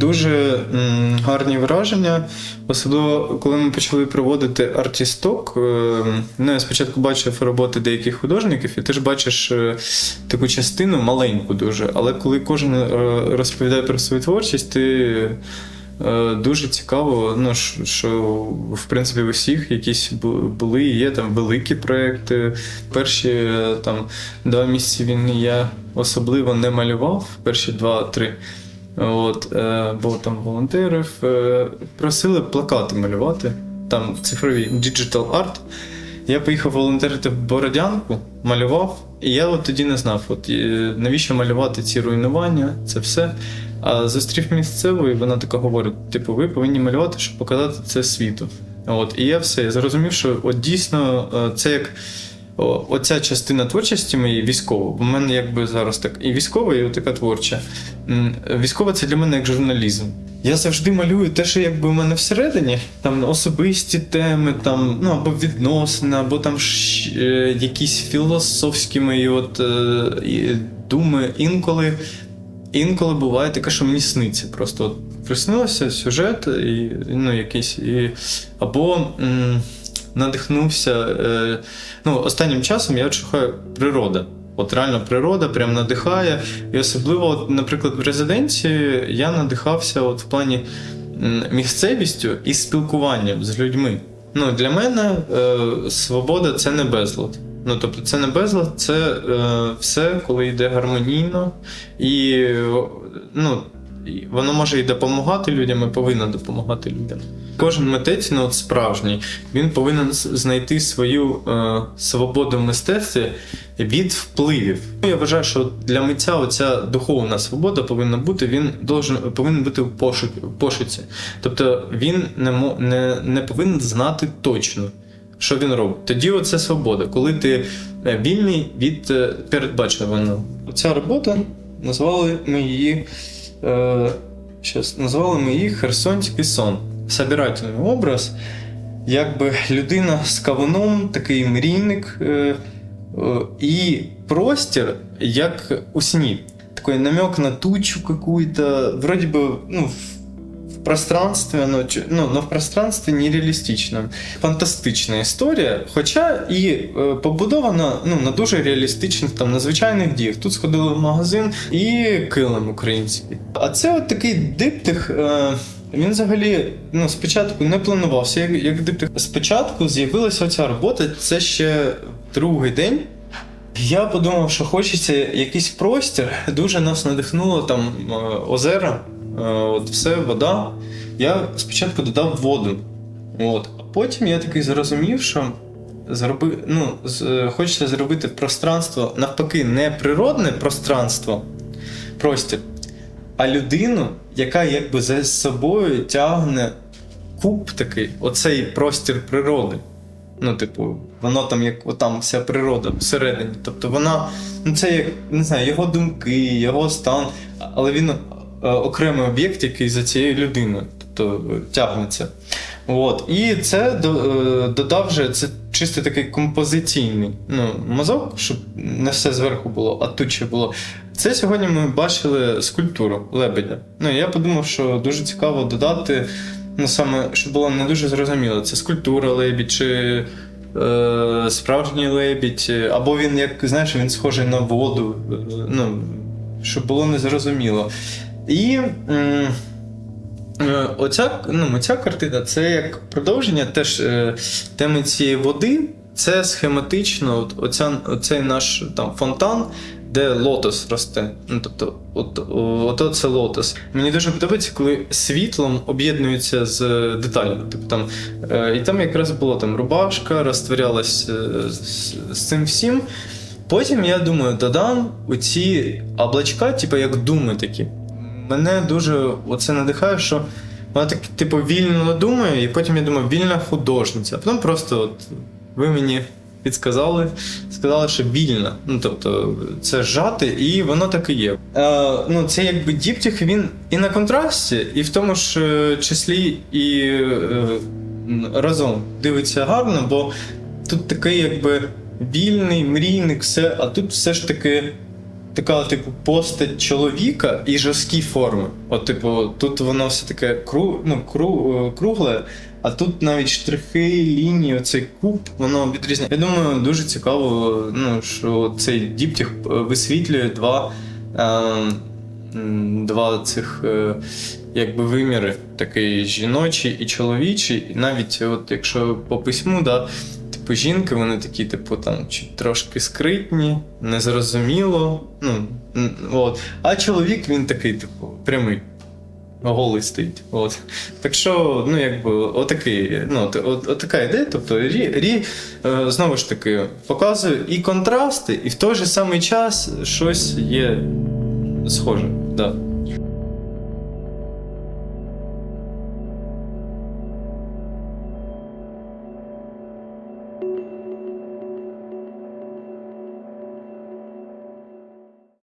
Дуже гарні враження, особливо коли ми почали проводити артісток. е, Ну, я спочатку бачив роботи деяких художників, і ти ж бачиш е, таку частину маленьку дуже. Але коли кожен е, розповідає про свою творчість, ти дуже цікаво, ну, що- в принципі у всіх якісь були і є там великі проекти. Перші е, там два місяці війни я особливо не малював, перші два-три. От, е, бо там волонтерів е, просили плакати малювати, там цифрові digital art. Я поїхав волонтерити в Бородянку, малював, і я от тоді не знав, от, е, навіщо малювати ці руйнування, це все. А зустрів місцеву, і вона така говорить: типу, ви повинні малювати, щоб показати це світу. От, і я все я зрозумів, що от дійсно е, це як оця частина творчості моєї військова. У мене якби зараз так і військова, і така творча. Військова це для мене як журналізм. Я завжди малюю те, що якби у мене всередині, там особисті теми, там, ну або відносини, або там е, якісь філософські мої от, е, думи. Інколи, інколи буває таке, що мені сниться. Просто от приснилося сюжет, і, ну, якийсь, і, або м, надихнувся. Е, ну, останнім часом я шукаю природа. От реально природа прям надихає. І особливо, от, наприклад, в резиденції я надихався от в плані місцевістю і спілкуванням з людьми. Ну, для мене е, свобода це не безлад. Ну, тобто, це не безлад, це е, все, коли йде гармонійно, і ну, воно може і допомагати людям, і повинно допомагати людям. Кожен митець, ну от справжній, він повинен знайти свою е, свободу в мистецтві від впливів. Ну, Я вважаю, що для митця оця духовна свобода повинна бути, він должен, повинен бути в пошуці. Тобто він не, не, не повинен знати точно, що він робить. Тоді оце свобода, коли ти е, вільний від е, передбачуваного. Ця робота назвали ми її. Е, щас, назвали ми її Херсонський сон. Собирательний образ, якби людина з кавуном, такий мрійник, е, е, і простір, як у сні. Такий намек на тучу какую-то, вроде бы, ну, в- в пространстве, ну, но в пространстве нереалістично. Фантастична історія, хоча і е, побудована ну, на дуже реалістичних, там, на звичайних діях. Тут сходили в магазин і килим український. А це от такий диптих. Е, він взагалі ну, спочатку не планувався як, як диптих. Спочатку з'явилася оця робота, це ще другий день. Я подумав, що хочеться якийсь простір. Дуже нас надихнуло там е, озера, от все, вода. Я спочатку додав воду. От. А потім я такий зрозумів, що зроби, ну, з, е, хочеться зробити пространство, навпаки, не природне пространство, простір, а людину, яка якби за собою тягне куб такий, оцей простір природи. Ну, типу, воно там як отам вся природа всередині. Тобто вона, ну це як не знаю, його думки, його стан, але він е, окремий об'єкт, який за цією людиною, тобто е, тягнеться. От. І це е, додав вже це чисто такий композиційний ну, мазок, щоб не все зверху було, а тут ще було. Це сьогодні ми бачили скульптуру лебедя. Ну, я подумав, що дуже цікаво додати, ну саме, щоб було не дуже зрозуміло, це скульптура лебідь чи е, справжній лебідь, е, або він, як знаєш, він схожий на воду, е, ну, щоб було незрозуміло. І. Е, Оця, ну, ця картина це як продовження теж е, теми цієї води. Це схематично, от, оця, оцей наш там фонтан, де лотос росте. Ну, тобто, от, ото це лотос. Мені дуже подобається, коли світлом об'єднується з деталями. Типу, там, е, і там якраз було там рубашка, розтворялась е, з, з цим всім. Потім я думаю, додам оці облачка, типу як думи такі. Мене дуже оце надихає, що вона так, типу, вільно думає, і потім я думаю, вільна художниця. А потім просто от ви мені підсказали, сказали, що вільна. Ну, тобто, це зжати, і воно так і є. Е, ну, це якби діптіх, він і на контрасті, і в тому ж е, числі і е, разом дивиться гарно, бо тут такий якби вільний мрійник, все, а тут все ж таки така, типу, постать чоловіка і жорсткі форми. От, типу, тут воно все таке кру, ну, кру, е, кругле, а тут навіть штрихи, лінії, оцей куб, воно відрізняє. Я думаю, дуже цікаво, ну, що цей діптіх е, висвітлює два, е, два цих е, якби виміри, такий жіночий і чоловічий. І навіть, от якщо по письму, да, Типу, жінки, вони такі, типу, там, трошки скритні, незрозуміло. Ну, от. А чоловік він такий, типу, прямий. Голий стоїть. От. Так що, ну, якби, отакий, ну, от, от, от така ідея. Тобто, рі, рі е, знову ж таки, показує і контрасти, і в той же самий час щось є схоже. Да.